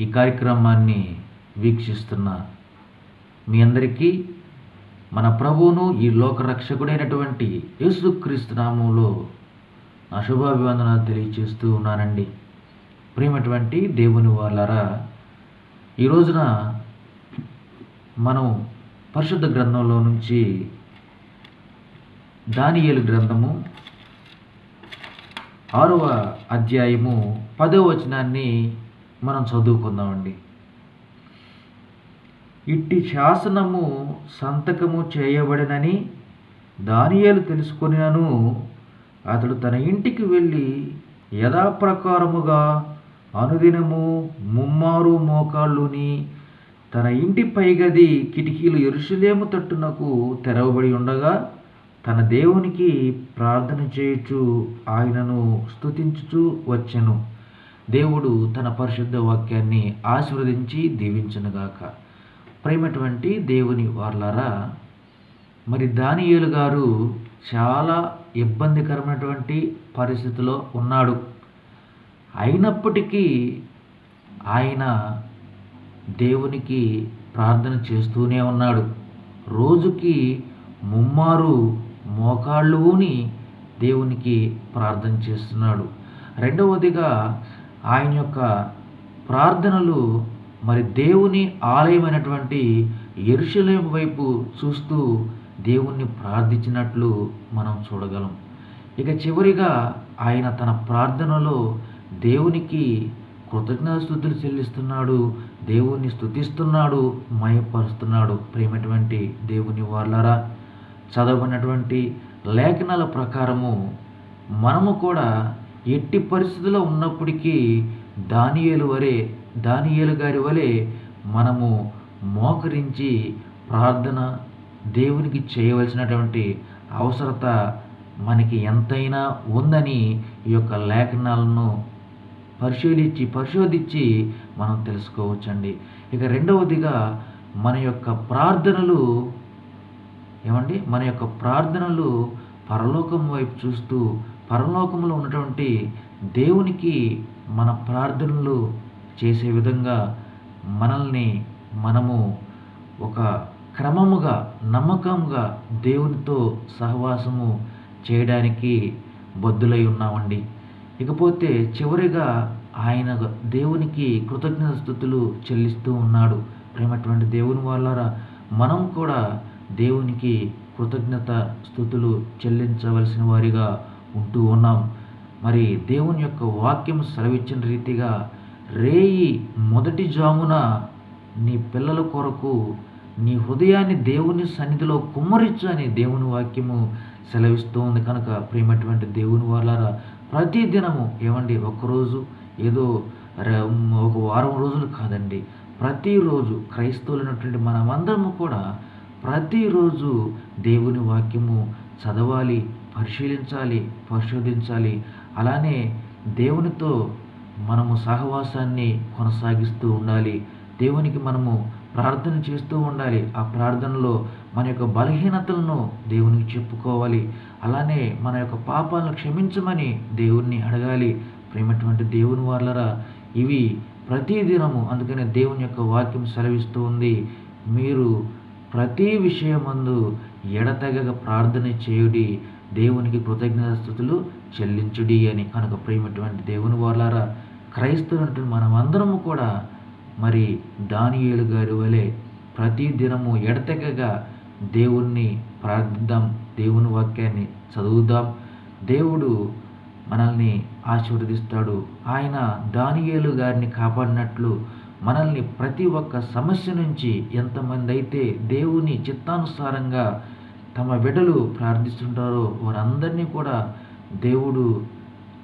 ఈ కార్యక్రమాన్ని వీక్షిస్తున్న మీ అందరికీ మన ప్రభువును ఈ లోక రక్షకుడైనటువంటి యేసుక్రీస్తు నామంలో నా శుభాభివందనాలు తెలియచేస్తూ ఉన్నానండి. ప్రియమటువంటి దేవుని వాళ్ళరా ఈ రోజున మనం పరిశుద్ధ గ్రంథంలో నుంచి దానియేలు గ్రంథము ఆరవ అధ్యాయము పదో వచనాన్ని మనం చదువుకుందామండి. ఇట్టి శాసనము సంతకము చేయబడినని దానియాలు తెలుసుకొనినను అతడు తన ఇంటికి వెళ్ళి యథాప్రకారముగా అనుదినము ముమ్మారు మోకాళ్ళుని తన ఇంటి పైగది కిటికీలు ఎరుసలేము తట్టునకు తెరవబడి ఉండగా తన దేవునికి ప్రార్థన చేయుచు ఆయనను స్తుతించుచు వచ్చెను. దేవుడు తన పరిశుద్ధ వాక్యాన్ని ఆశీర్వదించి దీవించనుగాక. ప్రేమటువంటి దేవుని వార్లరా మరి దానియేలు గారు చాలా ఇబ్బందికరమైనటువంటి పరిస్థితిలో ఉన్నాడు. అయినప్పటికీ ఆయన దేవునికి ప్రార్థన చేస్తూనే ఉన్నాడు. రోజుకి ముమ్మారు మోకాళ్ళు ఊని దేవునికి ప్రార్థన చేస్తున్నాడు. రెండవదిగా ఆయన యొక్క ప్రార్థనలు మరి దేవుని ఆలయమైనటువంటి ఎరుశలేం వైపు చూస్తూ దేవుణ్ణి ప్రార్థించినట్లు మనం చూడగలం. ఇక చివరిగా ఆయన తన ప్రార్థనలో దేవునికి కృతజ్ఞతాస్థుతులు చెల్లిస్తున్నాడు దేవుణ్ణి స్థుతిస్తున్నాడు మయపరుస్తున్నాడు. ప్రేమటువంటి దేవుని వాళ్ళరా చదవనటువంటి లేఖనాల ప్రకారము మనము కూడా ఎట్టి పరిస్థితుల్లో ఉన్నప్పటికీ దానియేలు వరే దానియేలు గారి వలె మనము మోకరించి ప్రార్థన దేవునికి చేయవలసినటువంటి అవసరత మనకి ఎంతైనా ఉందని ఈ యొక్క లేఖనాలను పరిశీలించి పరిశోధించి మనం తెలుసుకోవచ్చండి. ఇక రెండవదిగా మన యొక్క ప్రార్థనలు ఏమండి? మన యొక్క ప్రార్థనలు పరలోకం వైపు చూస్తూ పరలోకంలో ఉన్నటువంటి దేవునికి మన ప్రార్థనలు చేసే విధంగా మనల్ని మనము ఒక క్రమముగా నమ్మకంగా దేవునితో సహవాసము చేయడానికి బద్దులై ఉన్నామండి. ఇకపోతే చివరిగా ఆయన దేవునికి కృతజ్ఞత స్థుతులు చెల్లిస్తూ ఉన్నాడు. ప్రేమటువంటి దేవుని వాళ్ళారా మనం కూడా దేవునికి కృతజ్ఞత స్థుతులు చెల్లించవలసిన వారిగా ఉంటూ ఉన్నాం. మరి దేవుని యొక్క వాక్యం సెలవిచ్చిన రీతిగా రేయి మొదటి జామున నీ పిల్లల కొరకు నీ హృదయాన్ని దేవుని సన్నిధిలో కుమ్మరిచ్చు అని దేవుని వాక్యము సెలవిస్తూ ఉంది. కనుక ప్రియమైనటువంటి దేవుని వాళ్ళారా ప్రతి దినము ఏమండి ఒకరోజు ఏదో ఒక వారం రోజులు కాదండి. ప్రతిరోజు క్రైస్తవులైనటువంటి మనమందరము కూడా ప్రతిరోజు దేవుని వాక్యము చదవాలి పరిశీలించాలి పరిశోధించాలి. అలానే దేవునితో మనము సహవాసాన్ని కొనసాగిస్తూ ఉండాలి. దేవునికి మనము ప్రార్థన చేస్తూ ఉండాలి. ఆ ప్రార్థనలో మన యొక్క బలహీనతలను దేవునికి చెప్పుకోవాలి. అలానే మన యొక్క పాపాలను క్షమించమని దేవుణ్ణి అడగాలి. ప్రేమటువంటి దేవుని వాళ్ళరా ఇవి ప్రతిదినము అందుకనే దేవుని యొక్క వాక్యం సెలవిస్తూ ఉంది. మీరు ప్రతి విషయమందు ఎడతెగక ప్రార్థన చేయుడి. దేవునికి కృతజ్ఞతాస్థుతులు చెల్లించుడి అని. కనుక ప్రేమటువంటి దేవుని వాళ్ళారా క్రైస్తవులంటే మనమందరము కూడా మరి దానియేలు గారి వలె ప్రతి దినము ఎడతెగగా దేవుణ్ణి ప్రార్థిద్దాం దేవుని వాక్యాన్ని చదువుదాం. దేవుడు మనల్ని ఆశీర్వదిస్తాడు. ఆయన దానియేలు గారిని కాపాడినట్లు మనల్ని ప్రతి ఒక్క సమస్య నుంచి ఎంతమంది అయితే దేవుని చిత్తానుసారంగా తమ బిడ్డలు ప్రార్థిస్తుంటారో వారందరినీ కూడా దేవుడు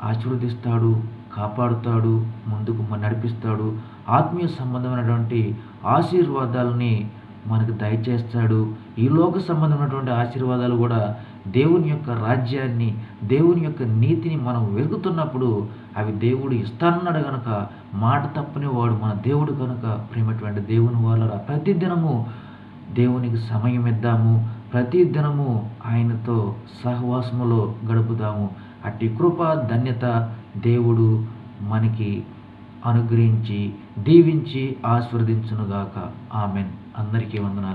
ఆశీర్వదిస్తాడు కాపాడుతాడు ముందుకు నడిపిస్తాడు. ఆత్మీయ సంబంధమైనటువంటి ఆశీర్వాదాలని మనకు దయచేస్తాడు. ఈ లోక సంబంధమైనటువంటి ఆశీర్వాదాలు కూడా దేవుని యొక్క రాజ్యాన్ని దేవుని యొక్క నీతిని మనం వెతుకుతున్నప్పుడు అవి దేవుడు ఇస్తానన్నాడు కనుక మాట తప్పని వాడు మన దేవుడు కనుక ప్రేమటువంటి దేవుని వాళ్ళ ప్రతిదినము దేవునికి సమయం ఇద్దాము. ప్రతి దినము ఆయనతో సహవాసములో గడుపుదాము. అట్టి కృప ధన్యత దేవుడు మనకి అనుగ్రహించి దీవించి ఆస్వాదించునుగాక ఆమెన్. అందరికీ వందనాలు.